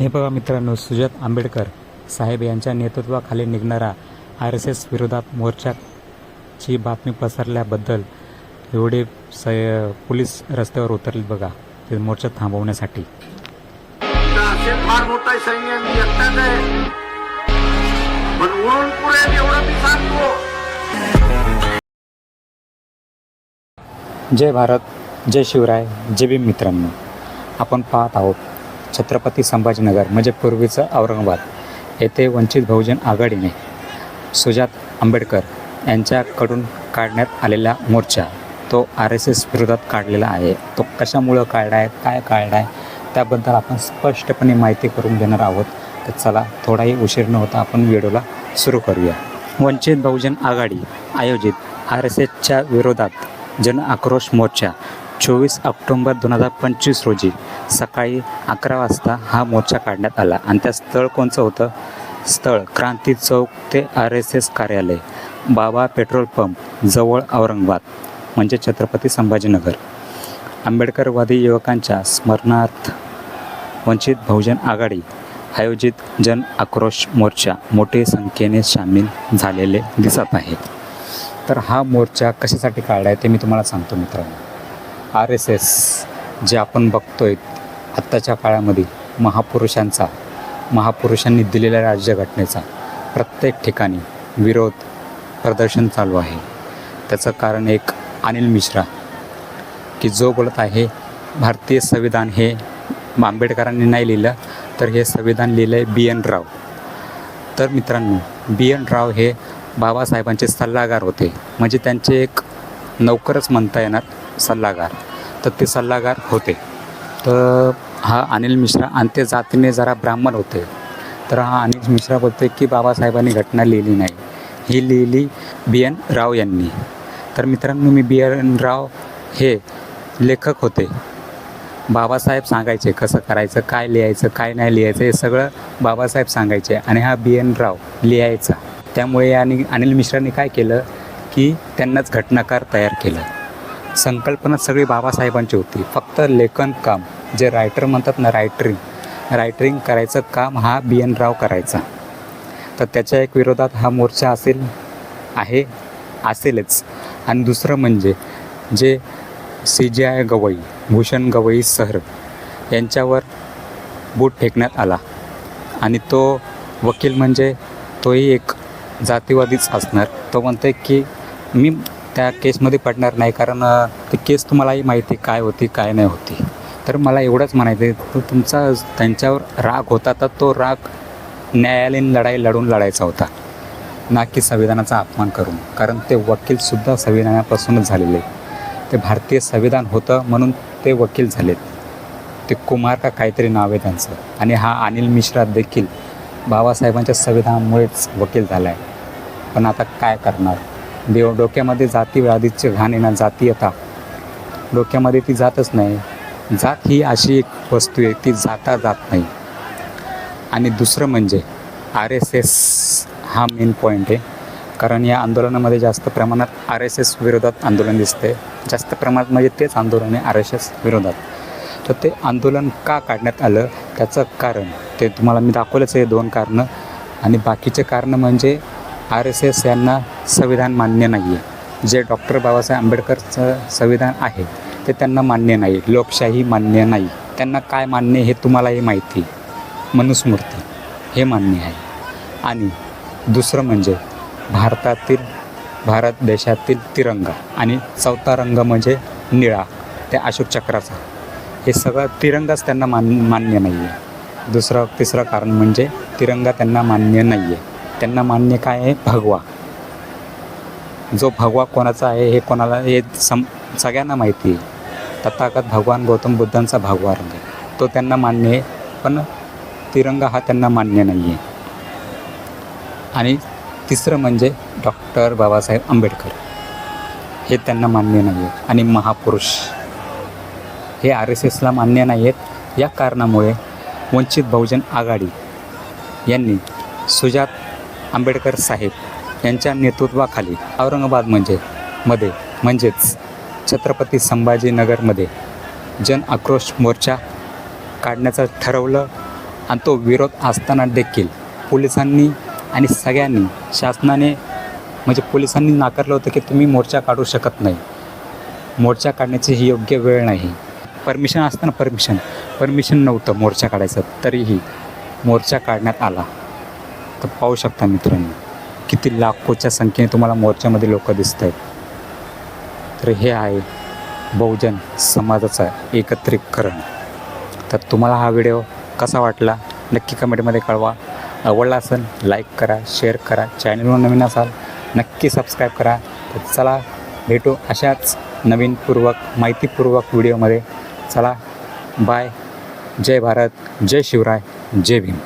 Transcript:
हे बघा मित्रांनो सुजात आंबेडकर साहेब यांच्या नेतृत्वाखाली निघणारा आर एस एस विरोधात मोर्चाची बातमी पसरल्याबद्दल एवढे स पोलीस रस्त्यावर उतरले बघा ते मोर्चा थांबवण्यासाठी. असेल फार मोठा सैन्य मी एकटाच आहे. पण उडून पुरेल एवढं मी सांगतो. जय भारत जय शिवराय जय भीम मित्रांनो. आपण पाहत आहोत छत्रपती संभाजीनगर म्हणजे पूर्वीचं औरंगाबाद. येथे वंचित बहुजन आघाडीने सुजात आंबेडकर यांच्याकडून काढण्यात आलेला मोर्चा तो आर एस एस विरोधात काढलेला आहे. तो कशामुळं काढला आहे काय काढला आहे त्याबद्दल आपण स्पष्टपणे माहिती करून देणार आहोत. तर चला थोडाही उशीर न होता आपण व्हिडिओला सुरू करूया. वंचित बहुजन आघाडी आयोजित आर एस एसच्या विरोधात जन आक्रोश मोर्चा चोवीस ऑक्टोंबर दोन हजार पंचवीस रोजी सकाळी अकरा वाजता हा मोर्चा काढण्यात आला. आणि त्या स्थळ कोणचं होतं? स्थळ क्रांती चौक ते आर एस एस कार्यालय बाबा पेट्रोल पंप जवळ औरंगाबाद म्हणजे छत्रपती संभाजीनगर. आंबेडकरवादी युवकांच्या स्मरणार्थ वंचित बहुजन आघाडी आयोजित जन आक्रोश मोर्चा मोठे संख्येने सामील झालेले दिसत आहेत तर हा मोर्चा कशासाठी काढला आहे ते मी तुम्हाला सांगतो मित्रांनो. आर एस एस जे आपण बघतोय आत्ताच्या काळामध्ये महापुरुषांचा महापुरुषांनी दिलेल्या राज्यघटनेचा प्रत्येक ठिकाणी विरोध प्रदर्शन चालू आहे. त्याचं कारण एक अनिल मिश्रा की जो बोलत आहे भारतीय संविधान हे आंबेडकरांनी नाही लिहिलं तर हे संविधान लिहिलं आहे बी एन राव. तर मित्रांनो बी एन राव हे बाबासाहेबांचे सल्लागार होते. म्हणजे त्यांचे एक नौकरच म्हणता येणार. सल्लागार. तर ते सल्लागार होते. तर हा अनिल मिश्रा आणि ते जातीने जरा ब्राह्मण होते. तर हा अनिल मिश्रा बोलते की बाबासाहेबांनी घटना लिहिली नाही. ही लिहिली बी एन राव यांनी. तर मित्रांनो मी बी एन राव हे लेखक होते. बाबासाहेब सांगायचे कसं करायचं काय लिहायचं काय नाही लिहायचं हे सगळं बाबासाहेब सांगायचे आणि हा बी एन राव लिहायचा. त्यामुळे आणि अनिल मिश्राने काय केलं की त्यांनाच घटनाकार तयार केलं. संकल्पना सगळी बाबासाहेबांची होती. फक्त लेखन काम जे रायटर म्हणतात ना रायटरिंग रायटरिंग करायचं काम हा बी एन राव करायचा. तर त्याच्या एक विरोधात हा मोर्चा असेल आहे असेलच. आणि दुसरं म्हणजे जे C J I Gavai Bhushan Gavai sir यांच्यावर बूट फेकण्यात आला. आणि तो वकील म्हणजे तोही एक जातीवादीच असणार. तो म्हणते की मी त्या केसमध्ये पडणार नाही कारण ती केस तुम्हालाही माहिती काय होती काय नाही होती. तर मला एवढंच म्हणायचं आहे तो तुमचा त्यांच्यावर राग होता तर तो राग न्यायालयीन लढाई लढून लढायचा होता. ना की संविधानाचा अपमान करून कारण ते वकीलसुद्धा संविधानापासूनच झालेले ते भारतीय संविधान होतं म्हणून ते वकील झालेत. ते कुमार का काहीतरी नाव आहे त्यांचं. आणि हा अनिल मिश्रा देखील बाबासाहेबांच्या संविधानामुळेच वकील झाला आहे पण आता काय करणार? देव डोक्यामध्ये जाती व्याधीचे घाण येणार जातीयता. डोक्यामध्ये ती जातच नाही. जात ही अशी एक वस्तू आहे ती जाता जात नाही. आणि दुसरं म्हणजे आर एस एस हा मेन पॉईंट आहे. कारण या आंदोलनामध्ये जास्त प्रमाणात आर एस एस विरोधात आंदोलन दिसते जास्त प्रमाणात म्हणजे तेच आंदोलन आहे आर एस एस विरोधात. तर ते आंदोलन का काढण्यात आलं? त्याचं कारण ते तुम्हाला मी दाखवलंच आहे दोन कारणं. आणि बाकीचे कारणं म्हणजे आर एस एस यांना संविधान मान्य नाही आहे जे डॉक्टर बाबासाहेब आंबेडकरचं संविधान आहे ते त्यांना मान्य नाही. लोकशाही मान्य नाही. त्यांना काय मान्य हे तुम्हालाही माहिती. मनुस्मृती हे मान्य आहे. आणि दुसरं म्हणजे भारतातील भारत देशातील तिरंगा आणि चौथा रंग म्हणजे निळा त्या अशोक चक्राचा. हे सगळं तिरंगाच त्यांना मान मान्य नाही आहे दुसरं तिसरं कारण म्हणजे तिरंगा त्यांना मान्य नाही आहे त्यांना मान्य काय आहे? भगवा. जो भगवा कोणाचा आहे हे कोणाला हे सम सगळ्यांना माहिती आहे. तथागत भगवान गौतम बुद्धांचा भगवा रंग आहे. तो त्यांना मान्य आहे पण तिरंगा हा त्यांना मान्य नाही आहे आणि तिसरं म्हणजे डॉक्टर बाबासाहेब आंबेडकर. हे त्यांना मान्य नाही आहे आणि महापुरुष. हे आर एस एसला मान्य नाही आहेत या कारणामुळे वंचित बहुजन आघाडी यांनी सुजात आंबेडकर साहेब यांच्या नेतृत्वाखाली औरंगाबाद म्हणजे मध्ये म्हणजेच छत्रपती संभाजीनगरमध्ये जन आक्रोश मोर्चा काढण्याचं ठरवलं आणि तो विरोध असताना देखील पोलिसांनी आणि सगळ्यांनी शासनाने म्हणजे पोलिसांनी नाकारलं होतं की तुम्ही मोर्चा काढू शकत नाही. मोर्चा काढण्याची ही योग्य वेळ नाही. परमिशन असताना परमिशन परमिशन नव्हतं मोर्चा काढायचं. तरीही मोर्चा काढण्यात आला. तर पाहू शकता मित्रांनो किती लाखोच्या संख्येने तुम्हाला मोर्चामध्ये लोक दिसत आहेत तर हे आहे बहुजन समाजाचं एकत्रीकरण. तर तुम्हाला हा व्हिडिओ कसा वाटला नक्की कमेंटमध्ये कळवा. आवडला असेल लाईक करा शेअर करा चॅनलवर नवीन असाल नक्की सबस्क्राईब करा. तर चला भेटू अशाच नवीनपूर्वक माहितीपूर्वक व्हिडिओमध्ये. चला बाय. जय भारत जय शिवराय जय भीम.